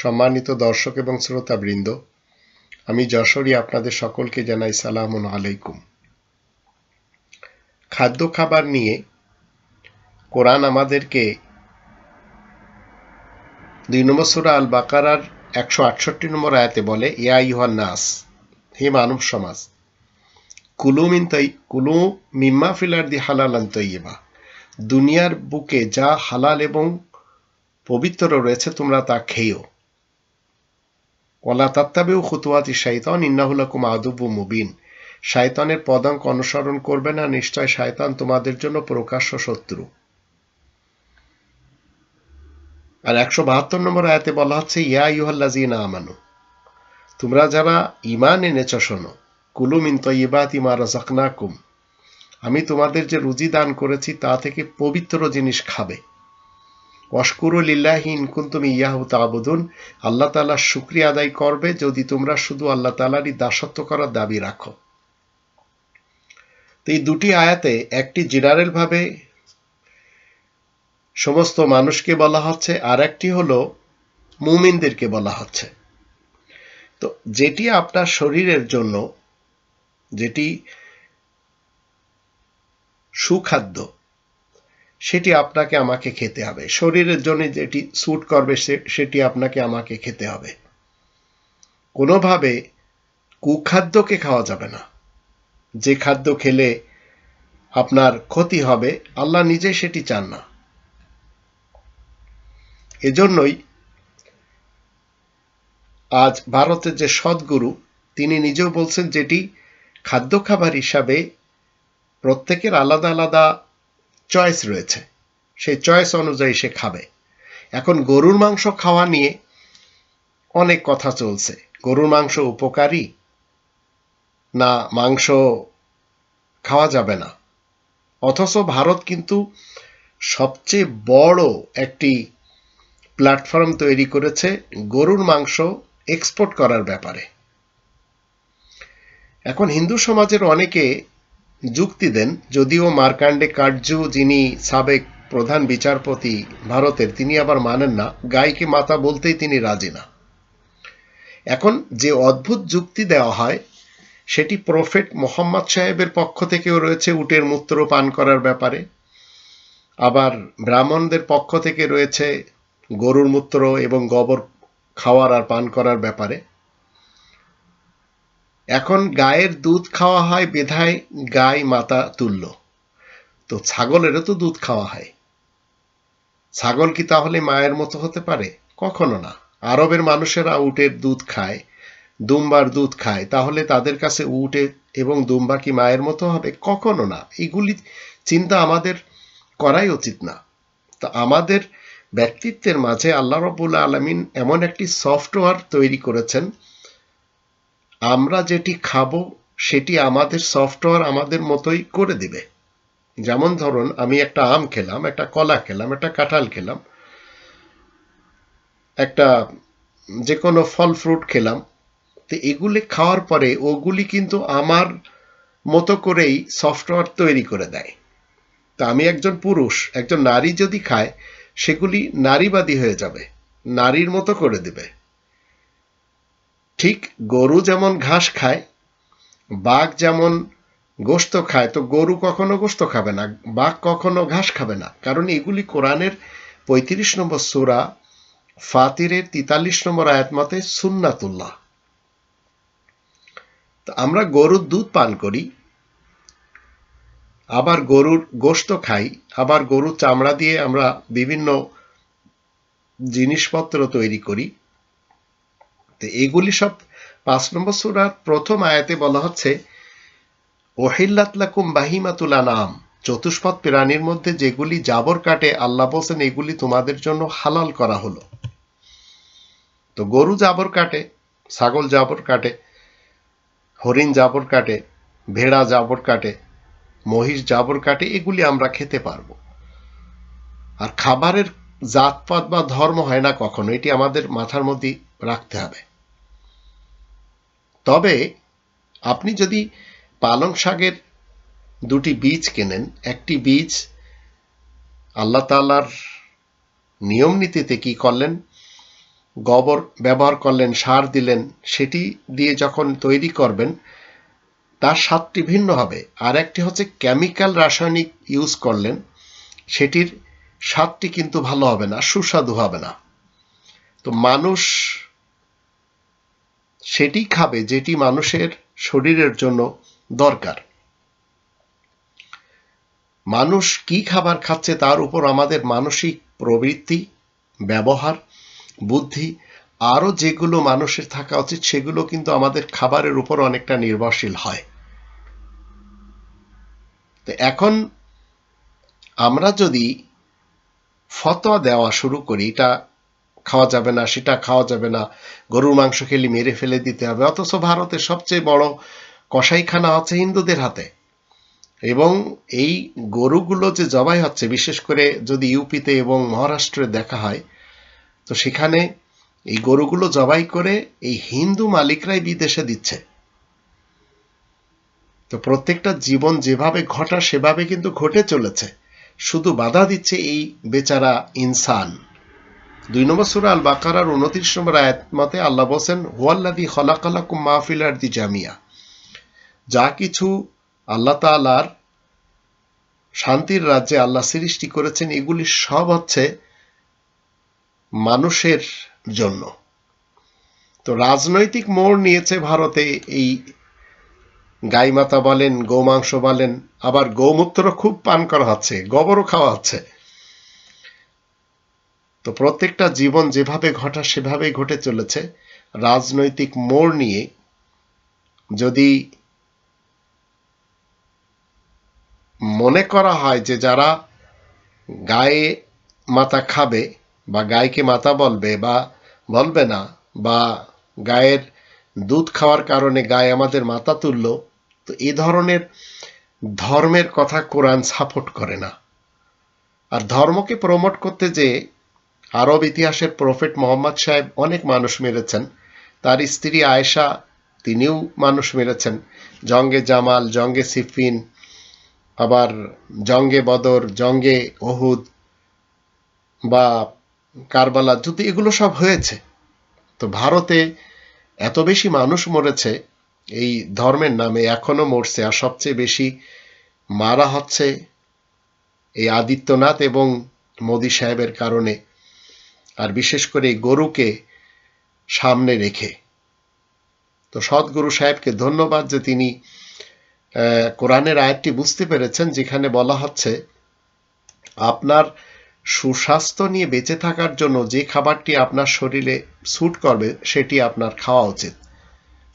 সম্মানিত দর্শক এবং শ্রোতাবৃন্দ, আমি যশোরী আপনাদের সকলকে জানাই সালাম আলাইকুম। খাদ্য খাবার নিয়ে কোরআন আমাদেরকে দুই নম্বর সুরা আল বাকারার একশো আটষট্টি নম্বর আয়াতে বলে, ইয়া ইহান নাস, হে মানব সমাজ, কুলু মিন তৈ, কুলু মিম্মা ফিলার দি হালালান তৈবা দুনিয়ার বুকে যা হালাল এবং পবিত্র রয়েছে তোমরা তা খেয়েও। ওলা তাত্তাবেও খুতুয়াতি শাইতান ইন্নাহুলাকুম আদুবু মুবিন। শায়তানের পদাঙ্ক অনুসরণ করবে না, নিশ্চয় শায়তান তোমাদের জন্য প্রকাশ্য শত্রু। আর একশো বাহাত্তর নম্বর আয়াতে বলা হচ্ছে, ইয়া ইউহাল্লাজিনা আমানু, তোমরা যারা ইমান এনেছ শোনো কুলুম কুলুমিন তৈবাত ইমা রাজাকনাকুম আমি তোমাদের যে রুজি দান করেছি তা থেকে পবিত্র জিনিস খাবে। অস্কুরুলিল্লাহি ইনকুন্তুম ইয়াহু তাবুদুন আল্লাহ তালার শুক্রিয়া আদায় করবে যদি তোমরা শুধু আল্লাহ তালারই দাসত্ব করার দাবি রাখো। তো এই দুটি আয়াতে একটি জেনারেল ভাবে সমস্ত মানুষকে বলা হচ্ছে, আর একটি হলো মুমিনদেরকে বলা হচ্ছে। তো যেটি আপনার শরীরের জন্য, যেটি সুখাদ্য সেটি আপনাকে আমাকে খেতে হবে। শরীরের জন্য যেটি স্যুট করবে সেটি আপনাকে আমাকে খেতে হবে। কোনোভাবে কুখাদ্যকে খাওয়া যাবে না। যে খাদ্য খেলে আপনার ক্ষতি হবে, আল্লাহ নিজে সেটি চান না। এজন্যই আজ ভারতের যে সদ্গুরু, তিনি নিজেও বলছেন যেটি খাদ্য খাবার হিসাবে প্রত্যেকের আলাদা আলাদা চয়েস রয়েছে। সেই চয়েস অনুযায়ী সে খাবে। এখন গরুর মাংস খাওয়া নিয়ে অনেক কথা চলছে। গরুর মাংস উপকারী না মাংস খাওয়া যাবে না? অথচ ভারত কিন্তু সবচেয়ে বড় একটি প্ল্যাটফর্ম তৈরি করেছে গরুর মাংস এক্সপোর্ট করার ব্যাপারে। এখন হিন্দু সমাজের অনেকে যুক্তি দেন, যদিও মার্কান্ডে কার্য, যিনি সাবেক প্রধান বিচারপতি ভারতের, তিনি আবার মানেন না, গাইকে মাতা বলতেই তিনি রাজি না। এখন যে অদ্ভুত যুক্তি দেওয়া হয়, সেটি প্রফেট মোহাম্মদ সাহেবের পক্ষ থেকেও রয়েছে উটের মূত্র পান করার ব্যাপারে। আবার ব্রাহ্মণদের পক্ষ থেকে রয়েছে গরুর মূত্র এবং গোবর খাওয়ার আর পান করার ব্যাপারে। এখন গায়ের দুধ খাওয়া হয়, বেধায় গাই মাতা তুল্য। তো ছাগলেরও তো দুধ খাওয়া হয়। ছাগল কি তাহলে মায়ের মতো হতে পারে? কখনো না। আরবের মানুষেরা উটের দুধ খায়, দুম্বার দুধ খায়। তাহলে তাদের কাছে উটে এবং দুম্বা কি মায়ের মতো হবে? কখনো না। এগুলি চিন্তা আমাদের করাই উচিত না। তো আমাদের ব্যক্তিত্বের মাঝে আল্লাহ রবুল আলমিন এমন একটি সফটওয়্যার তৈরি করেছেন আমরা যেটি খাব, সেটি আমাদের সফটওয়্যার আমাদের মতোই করে দিবে। যেমন ধরুন, আমি একটা আম খেলাম, একটা কলা খেলাম, একটা কাঁঠাল খেলাম, একটা যে কোনো ফল ফ্রুট খেলাম, তো এগুলি খাওয়ার পরে ওগুলি কিন্তু আমার মতো করেই সফটওয়্যার তৈরি করে দেয়। তা আমি একজন পুরুষ, একজন নারী যদি খায়, সেগুলি নারীবাদী হয়ে যাবে, নারীর মতো করে দেবে। ঠিক গরু যেমন ঘাস খায়, বাঘ যেমন গোস্ত খায়, তো গরু কখনো গোস্ত খাবে না, বাঘ কখনো ঘাস খাবে না। কারণ এগুলি কোরআনের পঁয়ত্রিশ নম্বর সুরা, ফাতিরের তিতাল্লিশ নম্বর আয়াত মতে সুন্নাতুল্লাহ। তো আমরা গরুর দুধ পান করি, আবার গরুর গোস্ত খাই, আবার গরুর চামড়া দিয়ে আমরা বিভিন্ন জিনিসপত্র তৈরি করি। এগুলি সব পাঁচ নম্বর সুরার প্রথম আয়াতে বলা হচ্ছে ওহিল্লাতলাকুম বাহিমাতুল আনাম চতুষ্পদ প্রাণীর মধ্যে যেগুলি জাবর কাটে, আল্লাহ বলছেন এগুলি তোমাদের জন্য হালাল করা হলো। তো গরু জাবর কাটে, ছাগল জাবর কাটে, হরিণ জাবর কাটে, ভেড়া জাবর কাটে, মহিষ জাবর কাটে, এগুলি আমরা খেতে পারব। আর খাবারের জাতপাত বা ধর্ম হয় না কখনো, এটি আমাদের মাথার মধ্যে রাখতে হবে। তবে আপনি যদি পালং শাকের দুটি বীজ কেনেন, একটি বীজ আল্লাহ তালার নিয়ম নীতিতে কি করলেন, গোবর ব্যবহার করলেন, সার দিলেন, সেটি দিয়ে যখন তৈরি করবেন, তার স্বাদটি ভিন্ন হবে। আর একটি হচ্ছে কেমিক্যাল রাসায়নিক ইউজ করলেন, সেটির স্বাদটি কিন্তু ভালো হবে না, সুস্বাদু হবে না। তো মানুষ সেটি খাবে যেটি মানুষের শরীরের জন্য দরকার। মানুষ কি খাবার খাচ্ছে তার উপর আমাদের মানসিক প্রবৃত্তি, ব্যবহার, বুদ্ধি, আরও যেগুলো মানুষের থাকা উচিত সেগুলো কিন্তু আমাদের খাবারের উপর অনেকটা নির্ভরশীল হয়। তো এখন আমরা যদি ফতোয়া দেওয়া শুরু করি, এটা খাওয়া যাবে না, সেটা খাওয়া যাবে না। গরুর মাংস খেলে মেরে ফেলে দিতে হবে। অথচ ভারতের সবচেয়ে বড় কসাইখানা হচ্ছে হিন্দুদের হাতে। এবং এই গরুগুলো যে জবাই হচ্ছে, বিশেষ করে যদি ইউপিতে এবং মহারাষ্ট্রে দেখা হয়, তো সেখানে এই গরুগুলো জবাই করে এই হিন্দু মালিকরাই বিদেশে দিচ্ছে। তো প্রত্যেকটা জীবন যেভাবে ঘটা, সেভাবে কিন্তু ঘটে চলেছে। শুধু বাধা দিচ্ছে এই বেচারা ইনসান। দুই নম্বর সুরা আল বাকারার উনত্রিশ নম্বর আয়াত মতে আল্লাহ বলছেন হুয়াল্লাদি খলাকালাকুম মাহফিল আর দি জামিয়া। যা কিছু আল্লাহ তালার শান্তির রাজ্যে আল্লাহ সৃষ্টি করেছেন, এগুলি সব হচ্ছে মানুষের জন্য। তো রাজনৈতিক মোড় নিয়েছে ভারতে এই গাইমাতা বলেন, গোমাংস বলেন, আবার গৌমূত্র খুব পান করা হচ্ছে, গোবরও খাওয়া হচ্ছে। তো প্রত্যেকটা জীবন যেভাবে ঘটা, সেভাবেই ঘটে চলেছে। রাজনৈতিক মোড় নিয়ে যদি মনে করা হয় যে যারা গায়ে মাথা খাবে বা গায়কে মাথা বলবে বা বলবে না বা গায়ের দুধ খাওয়ার কারণে গায়ে আমাদের মাথা তুলল, তো এই ধরনের ধর্মের কথা কোরআন সাপোর্ট করে না। আর ধর্মকে প্রমোট করতে যে আরব ইতিহাসের প্রফেট মোহাম্মদ সাহেব অনেক মানুষ মেরেছেন। তার স্ত্রী আয়েশা, তিনিও মানুষ মেরেছেন। জঙ্গে জামাল, জঙ্গে সিফিন, আবার জঙ্গে বদর, জঙ্গে ওহুদ বা কারবালা যুদ্ধ, এগুলো সব হয়েছে। তো ভারতে এত বেশি মানুষ মরেছে, এই ধর্মের নামে এখনও মরছে। আর সবচেয়ে বেশি মারা হচ্ছে এই আদিত্যনাথ এবং মোদী সাহেবের কারণে। আর বিশেষ করে গরুকে সামনে রেখে। তো সৎগুরু সাহেবকে ধন্যবাদ যে তিনি কোরআনের আয়াতটি বুঝতে পেরেছেন, যেখানে বলা হচ্ছে, আপনার সুস্বাস্থ্য নিয়ে বেঁচে থাকার জন্য যে খাবারটি আপনার শরীরে স্যুট করবে, সেটি আপনার খাওয়া উচিত।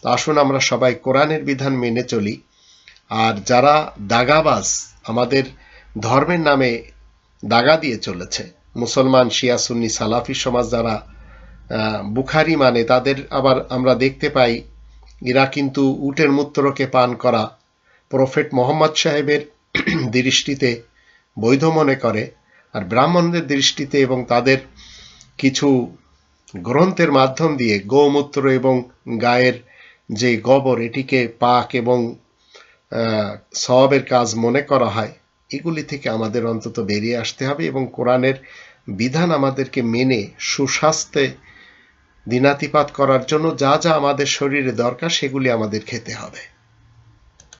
তো আসুন আমরা সবাই কোরআনের বিধান মেনে চলি। আর যারা দাগাবাজ, আমাদের ধর্মের নামে দাগা দিয়ে চলেছে মুসলমান, শিয়া, সুন্নি, সালাফি সমাজ যারা বুখারি মানে তাদের আবার আমরা দেখতে পাই এরা কিন্তু উটের মূত্রকে পান করা প্রফেট মোহাম্মদ সাহেবের দৃষ্টিতে বৈধ মনে করে। আর ব্রাহ্মণদের দৃষ্টিতে এবং তাদের কিছু গ্রন্থের মাধ্যম দিয়ে গোমূত্র এবং গায়ের যে গোবর, এটিকে পাক এবং সবের কাজ মনে করা হয়। এগুলি থেকে আমাদের অন্তত বেরিয়ে আসতে হবে এবং কোরআনের বিধান আমাদেরকে মেনে সুস্বাস্থ্যে দিনাতিপাত করার জন্য যা যা আমাদের শরীরে দরকার সেগুলি আমাদের খেতে হবে।